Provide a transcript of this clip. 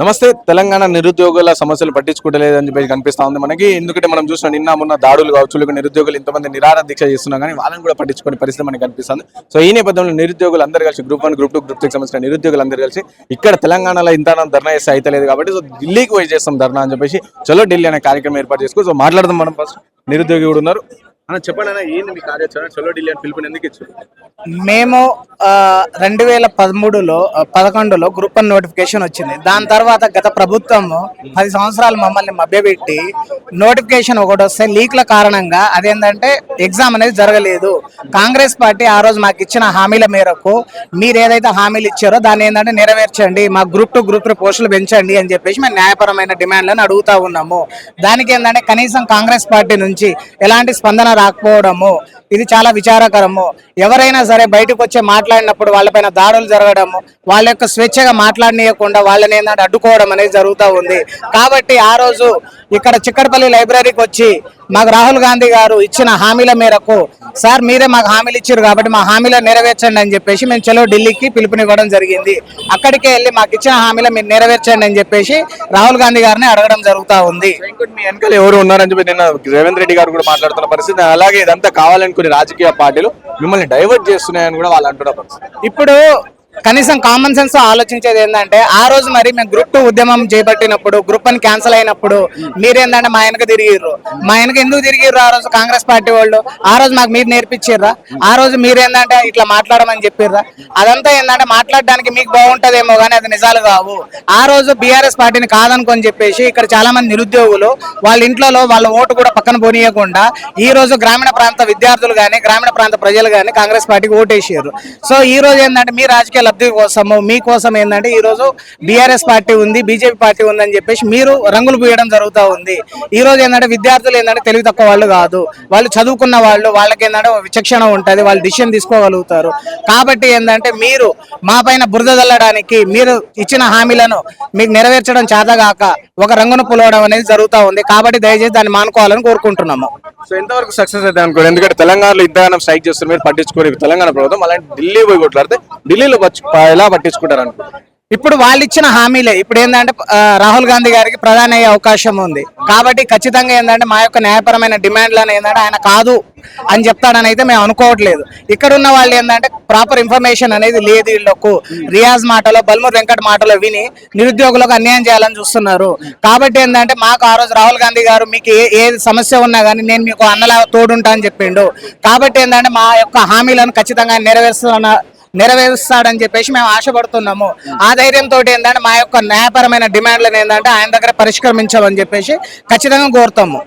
నమస్తే తెలంగాణ నిరుద్యోగుల సమస్యలు పట్టించుకోవట్లేదని చెప్పి కనిపిస్తా ఉంది మనకి. ఎందుకంటే మనం చూసిన నిన్న మొన్న దాడులు కావచ్చు లేక నిరుద్యోగులు ఇంతమంది నిరాహార దీక్ష చేస్తున్నా కానీ వాళ్ళని కూడా పట్టించుకునే పరిస్థితి మనకి కనిపిస్తుంది. సో ఈ నేపథ్యంలో నిరుద్యోగులు అందరూ కలిసి group one group two group త్రీకి సంబంధించిన నిరుద్యోగులు అందరూ కలిసి ఇక్కడ తెలంగాణలో ఇంత ధర్నా చేస్తే అయితలేదు కాబట్టి సో ఢిల్లీకి పోయి చేస్తాం ధర్నా అని చెప్పేసి చలో ఢిల్లీ అనే కార్యక్రమం ఏర్పాటు చేసుకో సో మాట్లాడదాం మనం ఫస్ట్ నిరుద్యోగి కూడా ఉన్నారు. చెప్పండి అన్న ఏంది మీ కార్యాచరణ? చలో ఢిల్లీ అని పిలుపుని ఎందుకు ఇచ్చారు? మేము రెండు వేల పదమూడులో పదకొండులో గ్రూప్ వన్ నోటిఫికేషన్ వచ్చింది. దాని తర్వాత గత ప్రభుత్వం పది సంవత్సరాలు మమ్మల్ని మభ్యపెట్టి నోటిఫికేషన్ ఒకటి వస్తే లీక్ల కారణంగా అదేంటంటే ఎగ్జామ్ అనేది జరగలేదు. కాంగ్రెస్ పార్టీ ఆ రోజు మాకు ఇచ్చిన హామీల మేరకు మీరు ఏదైతే హామీలు ఇచ్చారో దాన్ని ఏంటంటే నెరవేర్చండి మా గ్రూప్ టూ గ్రూప్ త్రీ పోస్టులు పెంచండి అని చెప్పేసి మేము న్యాయపరమైన డిమాండ్లను అడుగుతా ఉన్నాము. దానికి ఏంటంటే కనీసం కాంగ్రెస్ పార్టీ నుంచి ఎలాంటి స్పందన రాకపోవడము. ఇది చాలా విచారకరము. ఎవరైనా సరే బయటకు వచ్చి మాట్లాడినప్పుడు వాళ్ళపైన దాడులు జరగడము వాళ్ళ యొక్క స్వేచ్ఛగా మాట్లాడనీయకుండా వాళ్ళని ఏంటంటే అడ్డుకోవడం అనేది జరుగుతూ ఉంది. కాబట్టి ఆ రోజు ఇక్కడ చిక్కడపల్లి లైబ్రరీకి వచ్చి మాకు రాహుల్ గాంధీ గారు ఇచ్చిన హామీల మేరకు సార్ మీరే మాకు హామీలు ఇచ్చారు కాబట్టి మా హామీలు నెరవేర్చండి అని చెప్పేసి మేము చలో ఢిల్లీకి పిలుపునివ్వడం జరిగింది. అక్కడికే వెళ్ళి మాకు ఇచ్చిన హామీలు మీరు నెరవేర్చండి అని చెప్పేసి రాహుల్ గాంధీ గారిని అడగడం జరుగుతూ ఉంది. మీ వెనకాల ఎవరు ఉన్నారని చెప్పి నిన్న రేవంత్ రెడ్డి గారు కూడా మాట్లాడుతున్న పరిస్థితి. అలాగే ఇదంతా కావాలని కొన్ని రాజకీయ పార్టీలు మిమ్మల్ని డైవర్ట్ చేస్తున్నాయని కూడా వాళ్ళు అంటున్నారు ఇప్పుడు కనీసం కామన్ సెన్స్ ఆలోచించేది ఏంటంటే ఆ రోజు మరి మేము గ్రూప్ టూ ఉద్యమం చేపట్టినప్పుడు గ్రూప్ అని క్యాన్సిల్ అయినప్పుడు మీరేందంటే మా ఆయనకు తిరిగిర్రు. మా ఆయనకు ఎందుకు తిరిగిర్రు ఆ రోజు కాంగ్రెస్ పార్టీ వాళ్ళు? ఆ రోజు మాకు మీరు నేర్పించారా ఆ రోజు మీరేందంటే ఇట్లా మాట్లాడమని చెప్పిర్రా? అదంతా ఏంటంటే మాట్లాడడానికి మీకు బాగుంటదేమో కానీ అది నిజాలు కావు. ఆ రోజు బీఆర్ఎస్ పార్టీని కాదనుకొని చెప్పేసి ఇక్కడ చాలా మంది నిరుద్యోగులు వాళ్ళ ఇంట్లో వాళ్ళ ఓటు కూడా పక్కన పోనీయకుండా ఈ రోజు గ్రామీణ ప్రాంత విద్యార్థులు కానీ గ్రామీణ ప్రాంత ప్రజలు కానీ కాంగ్రెస్ పార్టీకి ఓటేసారు సో ఈ రోజు ఏంటంటే మీ రాజకీయ లబ్ధి కోసము మీకోసం ఏంటంటే ఈ రోజు బీఆర్ఎస్ పార్టీ ఉంది బీజేపీ పార్టీ ఉందని చెప్పేసి మీరు రంగులు పూయడం జరుగుతూ ఉంది. ఈ రోజు ఏంటంటే విద్యార్థులు ఏంటంటే తెలివి తక్కువ వాళ్ళు కాదు. వాళ్ళు చదువుకున్న వాళ్ళు వాళ్ళకి ఏంటంటే విచక్షణ ఉంటుంది వాళ్ళు డిసిషన్ తీసుకోగలుగుతారు. కాబట్టి ఏంటంటే మీరు మా పైన బురద చల్లడానికి మీరు ఇచ్చిన హామీలను మీకు నెరవేర్చడం చేతగాక ఒక రంగును పులవడం అనేది జరుగుతూ ఉంది. కాబట్టి దయచేసి దాన్ని మానుకోవాలని కోరుకుంటున్నాము. సో ఎంతవరకు సక్సెస్ అయితే అనుకోరు? ఎందుకంటే తెలంగాణలో ఇంతగానం స్ట్రైక్ చేస్తున్నారు మీరు పట్టించుకోరు. తెలంగాణ ప్రభుత్వం అలాంటి ఢిల్లీ పోయి కొట్లాడితే ఢిల్లీలో ఎలా పట్టించుకుంటారు అనుకో ఇప్పుడు వాళ్ళు ఇచ్చిన హామీలే. ఇప్పుడు ఏంటంటే రాహుల్ గాంధీ గారికి ప్రధాన అయ్యే అవకాశం ఉంది. కాబట్టి ఖచ్చితంగా ఏంటంటే మా యొక్క న్యాయపరమైన డిమాండ్లను ఏంటంటే ఆయన కాదు అని చెప్తాడని అయితే మేము అనుకోవట్లేదు. ఇక్కడ ఉన్న వాళ్ళు ఏంటంటే ప్రాపర్ ఇన్ఫర్మేషన్ అనేది లేదు వీళ్ళకు. రియాజ్ మాటలో బల్మూర్ వెంకట్ మాటలో విని నిరుద్యోగులకు అన్యాయం చేయాలని చూస్తున్నారు. కాబట్టి ఏంటంటే మాకు ఆ రోజు రాహుల్ గాంధీ గారు మీకు ఏ ఏ సమస్య ఉన్నా కానీ నేను మీకు అన్నలా తోడుంటా అని చెప్పిండు. కాబట్టి ఏంటంటే మా యొక్క హామీలను ఖచ్చితంగా ఆయన నెరవేరుస్తున్న నెరవేరుస్తాడని చెప్పేసి మేము ఆశపడుతున్నాము. ఆ ధైర్యంతో ఏంటంటే మా యొక్క న్యాయపరమైన డిమాండ్లను ఏంటంటే ఆయన దగ్గర పరిష్కరించమని చెప్పేసి ఖచ్చితంగా కోరుతాము.